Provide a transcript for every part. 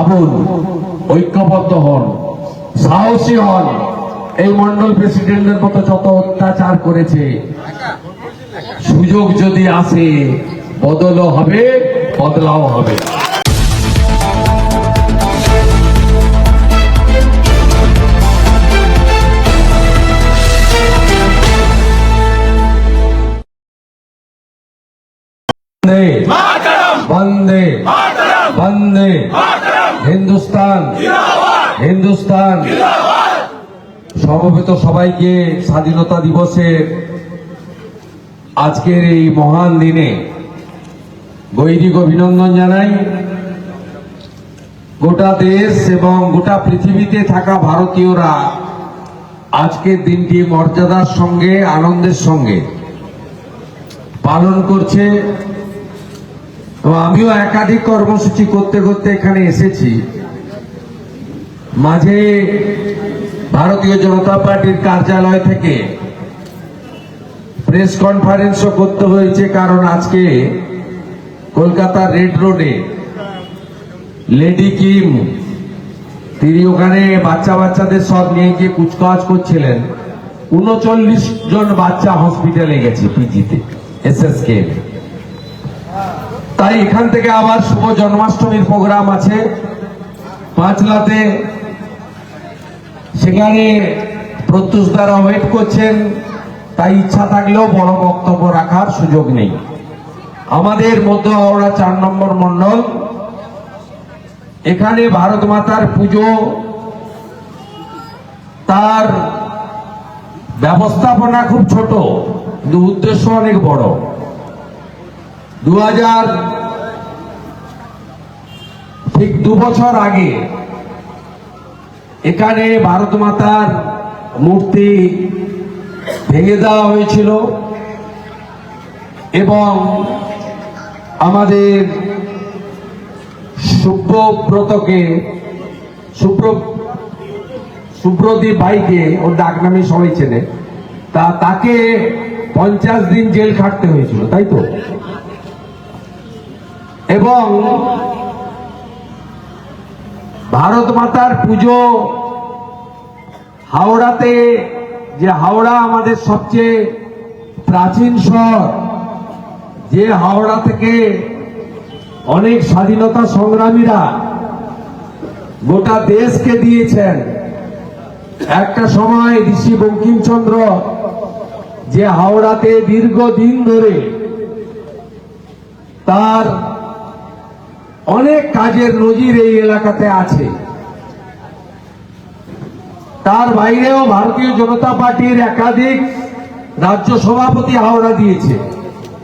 ভাবুন, ঐক্যবদ্ধ হন, সাহসী হন। এই মন্ডল প্রেসিডেন্টের মতো যত অত্যাচার করেছে, সুযোগ যদি আসে, বদলও হবে, বদলাও হবে। বন্দে বন্দে বন্দে হিন্দুস্তান। হিন্দুস্তান। সমবেত সবাইকে স্বাধীনতা দিবসের আজকের এই মহান দিনে গৈরিক অভিনন্দন জানাই। গোটা দেশ এবং গোটা পৃথিবীতে থাকা ভারতীয়রা আজকের দিনটি মর্যাদার সঙ্গে আনন্দের সঙ্গে পালন করছে। তো আমিও একাধিক কর্মসূচি করতে করতে এখানে এসেছি। মাঝে ভারতীয় জনতা পার্টির কার্যালয় থেকে প্রেস কনফারেন্সও করতে হয়েছে, কারণ আজকে কলকাতা রেড রোডে লেডি কিম, তিনি ওখানে বাচ্চা বাচ্চাদের সব নিয়ে গিয়ে কুচকাওয়াজ করছিলেন। উনচল্লিশ জন বাচ্চা হসপিটালে গেছে পিজিতে এস এস কে তাই এখান থেকে আবার শুভ জন্মাষ্টমীর প্রোগ্রাম আছে। পাঁচলাতে সেখানে প্রত্যুষ দ্বারা ওয়েট করছেন। তাই ইচ্ছা থাকলেও বড় বক্তব্য রাখার সুযোগ নেই। আমাদের মধ্য হাওড়া চার নম্বর মন্ডল এখানে ভারত মাতার পুজো তার ব্যবস্থাপনা খুব ছোট, কিন্তু উদ্দেশ্য অনেক বড়। দু হাজার ঠিক দু বছর আগে এখানে ভারত মাতার মূর্তি ভেঙে দেওয়া হয়েছিল এবং আমাদের সুব্রব্রতকে সুব্র সুব্রদীপ ভাইকে, ওর ডাক নামে সবাই চেনে, তা তাকে পঞ্চাশ দিন জেল খাটতে হয়েছিল, তাই তো? এবং ভারত মাতার পুজো হাওড়াতে, যে হাওড়া আমাদের সবচেয়ে প্রাচীন শহর, যে হাওড়া থেকে অনেক স্বাধীনতা সংগ্রামীরা গোটা দেশকে দিয়েছেন। একটা সময় ঋষি বঙ্কিমচন্দ্র যে হাওড়াতে দীর্ঘদিন ধরে তার অনেক কাজের নজির এই এলাকাতে আছে। তার বাইরেও ভারতীয় জনতা পার্টির একাধিক রাজ্য সভাপতি হাওড়া দিয়েছে।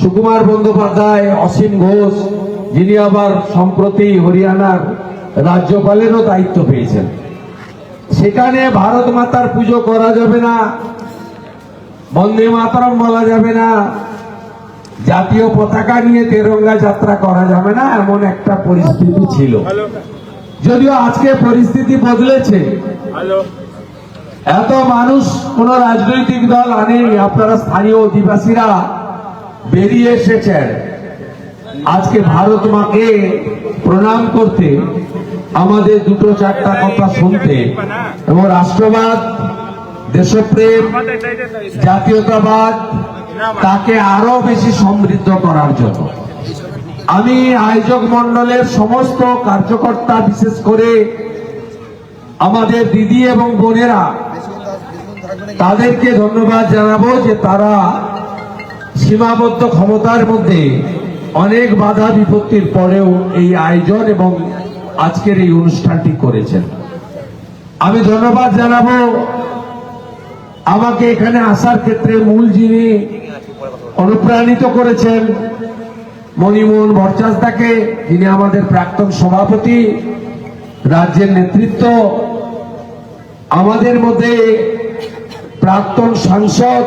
সুকুমার বন্দ্যোপাধ্যায়, অসীম ঘোষ, যিনি আবার সম্প্রতি হরিয়ানার রাজ্যপালেরও দায়িত্ব পেয়েছেন। সেখানে ভারত মাতার পুজো করা যাবে না, বন্দে মাতরম বলা যাবে না জাতীয় পতাকা নিয়ে তেরঙ্গা যাত্রা করা যাবে না এমন একটা পরিস্থিতি ছিল। যদিও আজকে পরিস্থিতি বদলেছে। এত মানুষ কোন রাজনৈতিক দল আনেনি আপনারা স্থানীয় অধিবাসীরা বেরিয়ে এসেছেন। আজকে ভারত মাকে প্রণাম করতে আমাদের দুটো চারটা কথা শুনতে এবং রাষ্ট্রবাদ দেশপ্রেম, জাতীয়তাবাদ, তাকে আরও বেশি সমৃদ্ধ করার জন্য। আমি আয়োজক মন্ডলের সমস্ত কার্যকর্তা, বিশেষ করে আমাদের দিদি এবং বোনেরা, তাদেরকে ধন্যবাদ জানাব যে তারা সীমাবদ্ধ ক্ষমতার মধ্যে অনেক বাধা বিপত্তির পরেও এই আয়োজন এবং আজকের এই অনুষ্ঠানটি করেছেন। আমি ধন্যবাদ জানাব আমাকে এখানে আসার ক্ষেত্রে মূল যিনি অনুপ্রাণিত করেছেন মণিমোহন ভট্টাচার্যকে, যিনি আমাদের প্রাক্তন সভাপতি, রাজ্যের নেতৃত্ব, আমাদের মধ্যে প্রাক্তন সাংসদ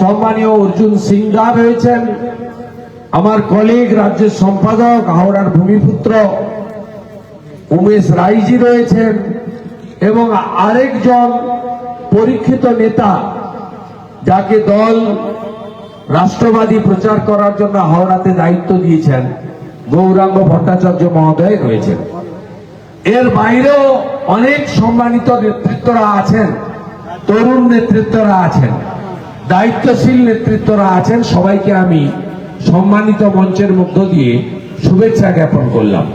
সম্মানীয় অর্জুন সিংহা রয়েছেন, আমার কলিগ রাজ্যের সম্পাদক, হাওড়ার ভূমিপুত্র উমেশ রাইজি রয়েছেন, এবং আরেকজন পরীক্ষিত নেতা যাকে দল রাষ্ট্রবাদী প্রচার করার জন্য হাওড়াতে দায়িত্ব দিয়েছেন গৌরাঙ্গ ভট্টাচার্য মহোদয় রয়েছেন। এর বাইরেও অনেক সম্মানিত নেতৃত্বরা আছেন, তরুণ নেতৃত্বরা আছেন, দায়িত্বশীল নেতৃত্বরা আছেন। সবাইকে আমি সম্মানিত মঞ্চের মধ্য দিয়ে শুভেচ্ছা জ্ঞাপন করলাম।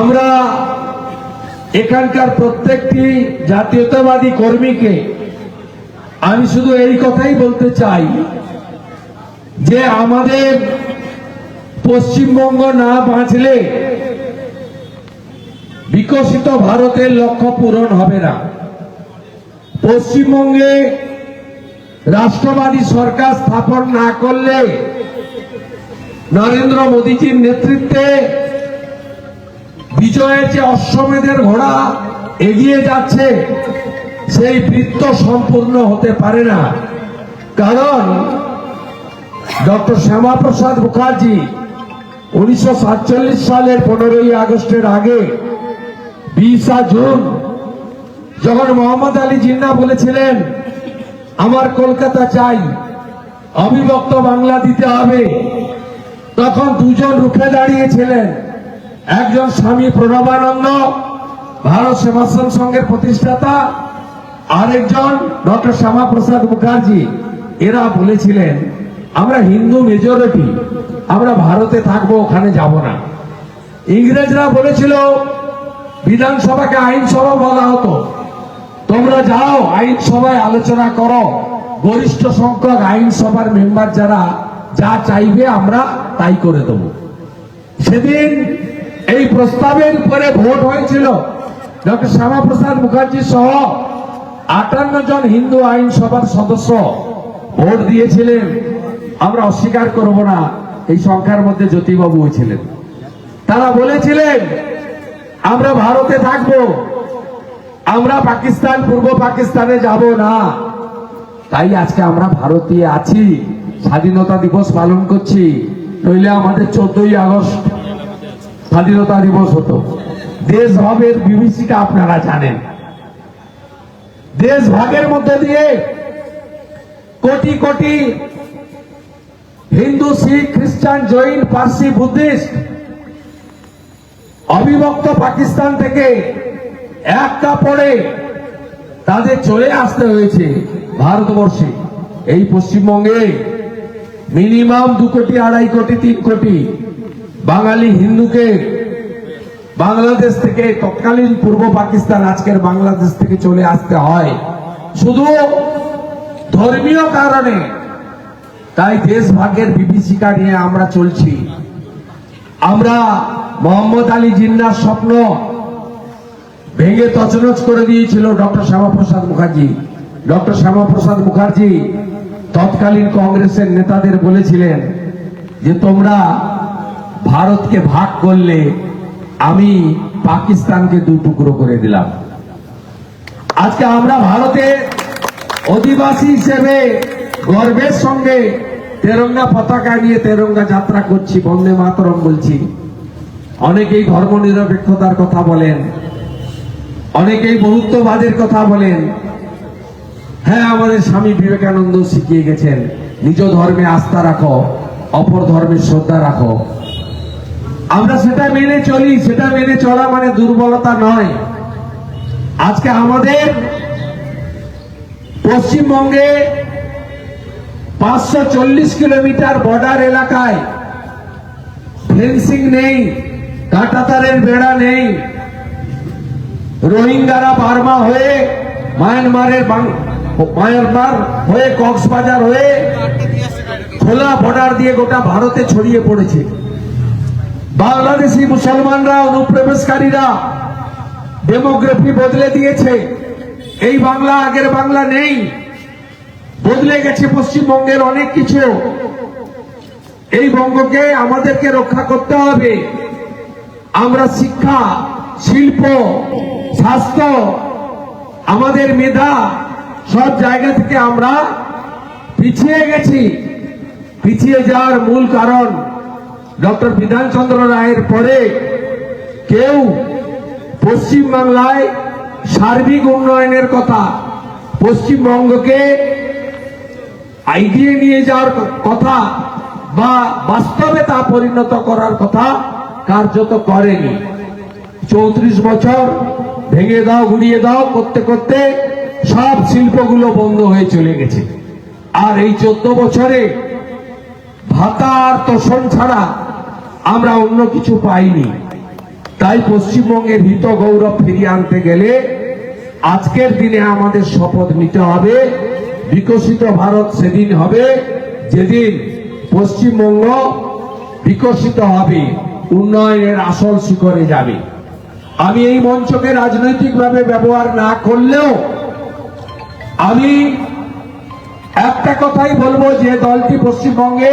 আমরা এখানকার প্রত্যেকটি জাতীয়তাবাদী কর্মীকে আমি শুধু এই কথাই বলতে চাই যে আমাদের পশ্চিমবঙ্গ না বাঁচলে বিকশিত ভারতের লক্ষ্য পূরণ হবে না। পশ্চিমবঙ্গে রাষ্ট্রবাদী সরকার স্থাপন না করলে নরেন্দ্র মোদীজির নেতৃত্বে বিজয়ের যে অশ্বমেধের ঘোড়া এগিয়ে যাচ্ছে, সেই বৃত্ত সম্পূর্ণ হতে পারে না। কারণ ডক্টর শ্যামাপ্রসাদ মুখার্জি উনিশশো সাতচল্লিশ সালের পনেরোই আগস্টের আগে বিশা জুন যখন মোহাম্মদ আলী জিন্না বলেছিলেন, আমার কলকাতা চাই, অবিভক্ত বাংলা দিতে হবে, তখন দুজন রুখে দাঁড়িয়েছিলেন। একজন স্বামী প্রণবানন্দ, ভারত সেবাশ্রম সংঘের প্রতিষ্ঠাতা, আরেকজন ডক্টর শ্যামাপ্রসাদ মুখার্জি। এরা বলেছিলেন, আমরা হিন্দু মেজরিটি আমরা ভারতে থাকব, ওখানে যাব না। ইংরেজরা বলেছিল, বিধানসভাকে আইনসভা বলা হতো। তোমরা যাও, আইনসভায় আলোচনা করো। গরিষ্ঠ সংখ্যক আইনসভার মেম্বার যারা, যা চাইবে, আমরা তাই করে দেব। সেদিন এই প্রস্তাবের উপরে ভোট হয়েছিল। ডক্টর শ্যামাপ্রসাদ মুখার্জি সহ আটান্ন জন হিন্দু আইনসভার সদস্য ভোট দিয়েছিলেন। আমরা অস্বীকার করব না, এই সংখ্যার মধ্যে জ্যোতিবাবু ছিলেন। তারা বলেছিলেন, আমরা ভারতে থাকব, আমরা পাকিস্তান, পূর্ব পাকিস্তানে যাব না। তাই আজকে আমরা ভারতীয় আছি, স্বাধীনতা দিবস পালন করছি। নইলে আমাদের চোদ্দই আগস্ট স্বাধীনতা দিবস হতো। দেশ ভাবের বিভীষিকা আপনারা জানেন। দেশ ভাগের মধ্যে দিয়ে কোটি কোটি হিন্দু, শিখ, খ্রিস্টান, জৈন, পার্সি, বুদ্ধিস্ট অবিভক্ত পাকিস্তান থেকে একটা পরে তাদের চলে আসতে হয়েছে ভারতবর্ষে। এই পশ্চিমবঙ্গে মিনিমাম দু কোটি, আড়াই কোটি, তিন কোটি বাঙালি হিন্দুকে বাংলাদেশ থেকে তৎকালীন পূর্ব পাকিস্তান, আজকের বাংলাদেশ থেকে চলে আসতে হয়। শুধু ধর্মীয় কারণে, তাই দেশ ভাগের বিভীষিকা নিয়ে আমরা চলছি। আমরা মোহাম্মদ আলী জিন্নার স্বপ্ন ভেঙে তছনছ করে দিয়েছিল ডক্টর শ্যামাপ্রসাদ মুখার্জি। ডক্টর শ্যামাপ্রসাদ মুখার্জি তৎকালীন কংগ্রেসের নেতাদের বলেছিলেন যে তোমরা ভারতকে ভাগ করলে আমি পাকিস্তানকে দু টুকরো করে দিলাম। আজকে আমরা ভারতে অধিবাসী হিসেবে গর্বের সঙ্গে তেরঙ্গা পতাকা নিয়ে তেরঙ্গা যাত্রা করছি, বন্দে মাতরম বলছি। অনেকেই ধর্ম নিরপেক্ষতার কথা বলেন, অনেকেই বহুত্ববাদের কথা বলেন। হ্যাঁ আমাদের স্বামী বিবেকানন্দ শিখিয়ে গেছেন, নিজ ধর্মে আস্থা রাখো, অপর ধর্মে শ্রদ্ধা রাখো। আমরা সেটা মেনে চলি, সেটা মেনে চলা মানে দুর্বলতা নয়। আজকে আমাদের পশ্চিমবঙ্গে পাঁচশো চল্লিশ কিলোমিটার বর্ডার এলাকায় ফেন্সিং নেই, কাঁটাতারের বেড়া নেই। রোহিঙ্গারা বার্মা হয়ে, মায়ানমারের মায়ানমার হয়ে, কক্সবাজার হয়ে, খোলা বর্ডার দিয়ে গোটা ভারতে ছড়িয়ে পড়েছে। বাংলাদেশি মুসলমানরা, অনুপ্রবেশকারীরা ডেমোগ্রাফি বদলে দিয়েছে। এই বাংলা আগের বাংলা নেই। বদলে গেছে পশ্চিমবঙ্গের অনেক কিছু। এই বঙ্গকে আমাদেরকে রক্ষা করতে হবে। আমরা শিক্ষা, শিল্প, স্বাস্থ্য, আমাদের মেধা সব জায়গা থেকে আমরা পিছিয়ে গেছি। পিছিয়ে যাওয়ার মূল কারণ ডক্টর বিধানচন্দ্র রায়ের পরে কেউ পশ্চিম বাংলায় সার্বিক উন্নয়নের কথা, পশ্চিমবঙ্গকে এগিয়ে নিয়ে যাওয়ার কথা বা বাস্তবে তা পরিণত করার কথা কার্যত করেনি। চৌত্রিশ বছর ভেঙে দাও ঘুরিয়ে দাও, করতে করতে সব শিল্পগুলো বন্ধ হয়ে চলে গেছে। আর এই চোদ্দ বছরে ভাতা আর তোষণ ছাড়া আমরা অন্য কিছু পাইনি। তাই পশ্চিমবঙ্গের হিত গৌরব ফিরিয়ে আনতে গেলে আজকের দিনে আমাদের শপথ নিতে হবে। বিকশিত ভারত সেদিন হবে, যেদিন পশ্চিমবঙ্গ বিকশিত হবে, উন্নয়নের আসল শিখরে যাবে। আমি এই মঞ্চকে রাজনৈতিকভাবে ব্যবহার না করলেও আমি একটা কথাই বলব, যে দলটি পশ্চিমবঙ্গে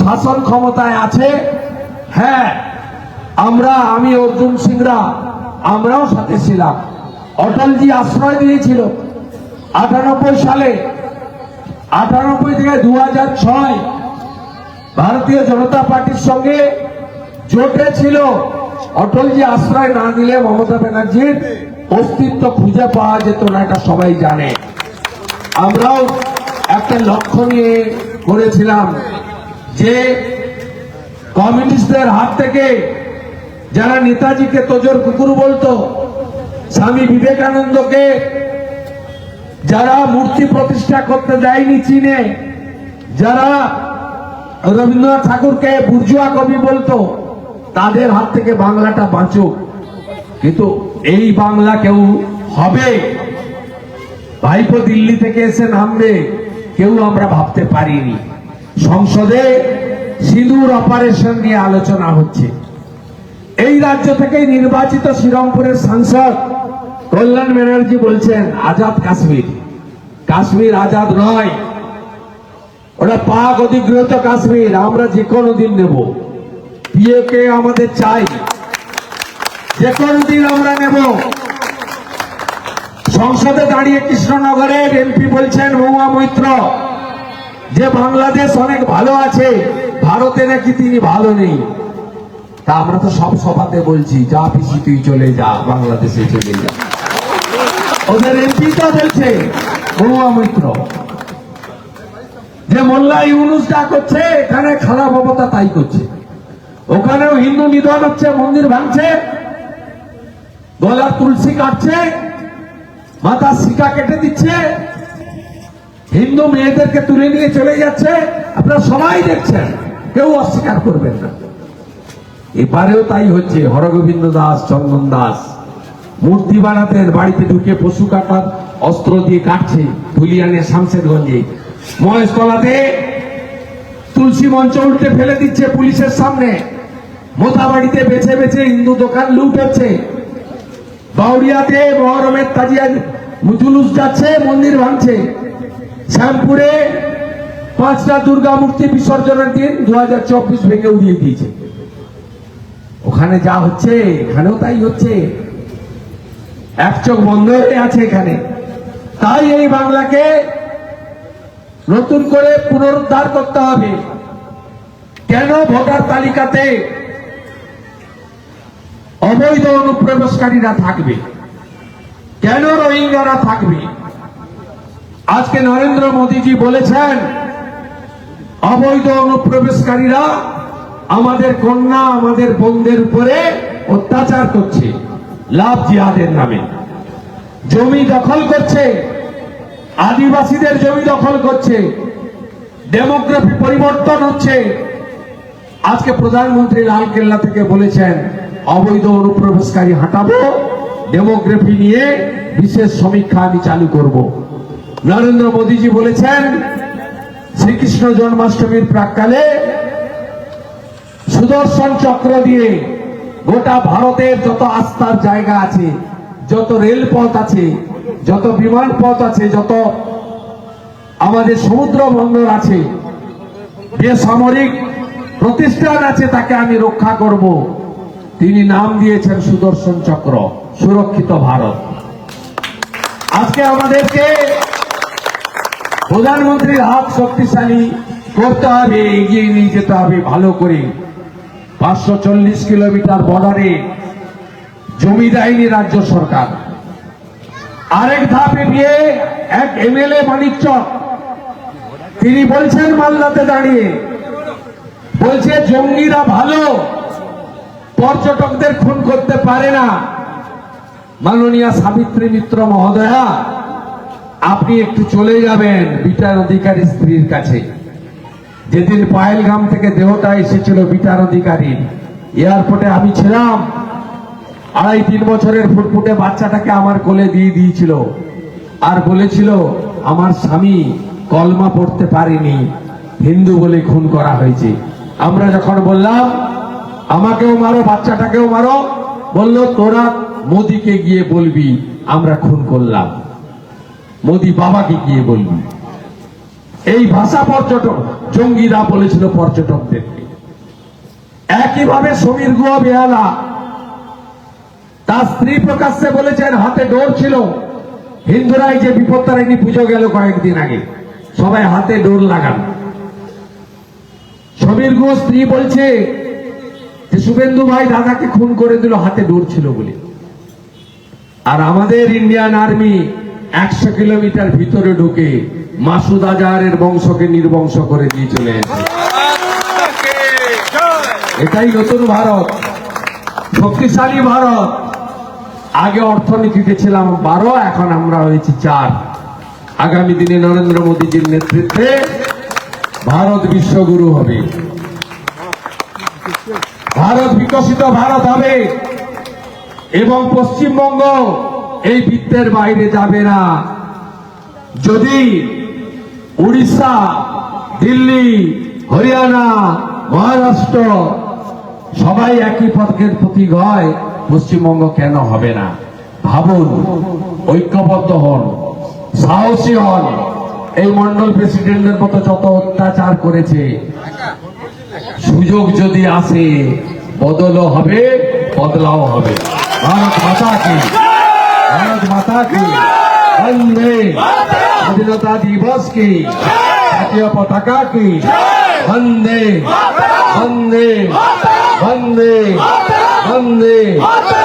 শাসন ক্ষমতায় আছে হ্যাঁ আমরা, আমি, অর্জুন সিংরা, আমরাও সাথে ছিলাম। অটলজি আশ্রয় দিয়েছিল। আটানব্বই সালে, আটানব্বই থেকে দু ছয়, ভারতীয় জনতা পার্টির সঙ্গে জোটে ছিল। অটলজি আশ্রয় না দিলে মমতা ব্যানার্জির অস্তিত্ব খুঁজে পাওয়া যেত না, এটা সবাই জানে। আমরাও একটা লক্ষ্য নিয়ে করেছিলাম যে কমিউনিস্টদের হাত থেকে যারা নেতাজিকে তোজর কুকুর বলতো, স্বামী বিবেকানন্দকে, যারা মূর্তি প্রতিষ্ঠা করতে দেয়নি চীনে, যারা রবীন্দ্রনাথ ঠাকুরকে বুর্জুয়া কবি বলতো, তাদের হাত থেকে বাংলাটা বাঁচুক। কিন্তু এই বাংলা কেউ হবে? ভাইপো দিল্লি থেকে এসে নামবে, কেউ আমরা ভাবতে পারিনি। সংসদে সিঁদুর অপারেশন নিয়ে আলোচনা হচ্ছে। এই রাজ্য থেকে নির্বাচিত শ্রীরামপুরের সাংসদ কল্যাণ ব্যানার্জি বলছেন, আজাদ কাশ্মীর। কাশ্মীর আজাদ নয়। ওটা পাক অধিগ্রহিত কাশ্মীর, আমরা যে কোনো দিন নেব। পিএকে আমাদের চাই। যে কোনো দিন আমরা নেব। সংসদে দাঁড়িয়ে কৃষ্ণনগরের এমপি বলছেন, মহুয়া মৈত্র, যে বাংলাদেশ অনেক ভালো আছে ভারতে নাকি তিনি ভালো নেই। তা আমরা তো সব সভাতে বলছি, যা পিসি তুই চলে যা, বাংলাদেশে চলে যা। ওদের এমপি বলছে, মহুয়া মৈত্র। যে মোল্লা ইউনুস যা করছে, এখানে খারাপ মমতা তাই করছে। ওখানেও হিন্দু নিধন হচ্ছে, মন্দির ভাঙছে, গলার তুলসী কাটছে মাথার শিকা কেটে দিচ্ছে, হিন্দু মেয়েদেরকে তুলে নিয়ে চলে যাচ্ছে। আপনারা সবাই দেখছেন। কেউ অস্বীকার করবেন না। এপারেও তাই হচ্ছে, হরগোবিন্দ দাস, চন্দন দাস, মূর্তি বানাতেন বাড়িতে ঢুকে পশু কাটার অস্ত্র দিয়ে কাটছে ধুলিয়ানে শামশেরগঞ্জে মহেশতলাতে তুলসী মঞ্চ উল্টে ফেলে দিচ্ছে পুলিশের সামনে। মোথাবাড়িতে বেছে বেছে হিন্দু দোকান লুট হচ্ছে বাউরিয়াতে মহরমের তাজিয়া জুলুস যাচ্ছে, মন্দির ভাঙছে। শ্যামপুরে পাঁচটা দুর্গা মূর্তি বিসর্জনের দিন দু ভেঙে উড়িয়ে দিয়েছে। ওখানে যা হচ্ছে, এখানেও তাই হচ্ছে। এক চোখ বন্ধ হয়ে আছে এখানে। তাই এই বাংলাকে নতুন করে পুনরুদ্ধার করতে হবে। কেন ভোটার তালিকাতে অবৈধ অনুপ্রবেশকারীরা থাকবে? কেন রোহিঙ্গারা থাকবে? আজকে নরেন্দ্র মোদীজি বলেছেন অবৈধ অনুপ্রবেশকারীরা আমাদের কন্যা, আমাদের বোনদের উপরে অত্যাচার করছে। লাভ জিহাদের নামে। জমি দখল করছে। আদিবাসীদের জমি দখল করছে। ডেমোগ্রাফি পরিবর্তন হচ্ছে। আজকে প্রধানমন্ত্রী লালকেল্লা থেকে বলেছেন, অবৈধ অনুপ্রবেশকারী হাঁটাবো, ডেমোগ্রাফি নিয়ে বিশেষ সমীক্ষা আমি চালু করব। নরেন্দ্র মোদীজি বলেছেন শ্রীকৃষ্ণ জন্মাষ্টমীর প্রাককালে সুদর্শন চক্র দিয়ে গোটা ভারতের যত আস্থার জায়গা আছে, যত রেলপথ আছে, যত বিমান পথ আছে, যত আমাদের সমুদ্র বন্দর আছে বেসামরিক প্রতিষ্ঠান আছে তাকে আমি রক্ষা করব। তিনি নাম দিয়েছেন সুদর্শন চক্র, সুরক্ষিত ভারত। আজকে আমাদেরকে প্রধানমন্ত্রীর হাত শক্তিশালী করতে হবে, এগিয়ে নিয়ে যেতে হবে ভালো করে। পাঁচশো চল্লিশ কিলোমিটার বর্ডারে জমি দেয়নি রাজ্য সরকার। আরেক ধাপে গিয়ে এক এমএলএ মানিক তিনি বলছেন মাল্লাতে দাঁড়িয়ে। বলছে, জঙ্গিরা ভালো, পর্যটকদের খুন করতে পারে না। মাননীয় সাবিত্রী মিত্র মহোদয়া আপনি একটু চলে যাবেন বিটার অধিকারী স্ত্রীর কাছে। যেদিন পায়েলগাম থেকে দেহটা এসেছিল বিটার অধিকারী, এয়ারপোর্টে আমি ছিলাম। আড়াই তিন বছরের ফুটফুটে বাচ্চাটাকে আমার কোলে দিয়ে দিয়েছিল আর বলেছিল, আমার স্বামী কলমা পড়তে পারেনি। হিন্দু বলে খুন করা হয়েছে। আমরা যখন বললাম, আমাকেও মারো, বাচ্চাটাকেও মারো। বলল, তোরা মোদিকে গিয়ে বলবি, আমরা খুন করলাম। মোদি বাবাকে গিয়ে বলবি। এই ভাষা পর্যটক, জঙ্গিরা বলেছিল পর্যটকদেরকে একইভাবে সমীর গুয়া বেহালা, তার স্ত্রী প্রকাশ্যে বলেছেন হাতে ডোর ছিল। হিন্দুরাই যে বিপত্তারিণী পুজো গেল কয়েকদিন আগে, সবাই হাতে ডোর লাগান সমীর গুহ স্ত্রী বলছে যে, শুভেন্দু ভাই দাদাকে খুন করে দিল, হাতে ডোর ছিল বলে। আর আমাদের ইন্ডিয়ান আর্মি একশো কিলোমিটার ভিতরে ঢুকে মাসুদ আজাহারের বংশকে নির্বংশ করে দিয়ে চলে এটাই নতুন ভারত, শক্তিশালী ভারত। আগে অর্থনীতিতে ছিলাম বারো, এখন আমরা হয়েছি চার। আগামী দিনে নরেন্দ্র মোদীজির নেতৃত্বে ভারত বিশ্বগুরু হবে। ভারত বিকশিত ভারত হবে এবং পশ্চিমবঙ্গ এই বৃত্তের বাইরে যাবে না। যদি উড়িষ্যা, দিল্লি, হরিয়ানা, মহারাষ্ট্র সবাই একই পথের প্রতীক হয়, পশ্চিমবঙ্গ কেন হবে না? ভাবুন, ঐক্যবদ্ধ হন, সাহসী হন। এই মন্ডল প্রেসিডেন্টের মতো যত অত্যাচার করেছে, সুযোগ যদি আসে, বদলও হবে, বদলাও হবে। ভারত মাতা কি? ভারত माता की বন্দে স্বাধীনতা দিবস কি? জাতীয় পতাকা কি? বন্দে। বন্দে। বন্দে। বন্দে।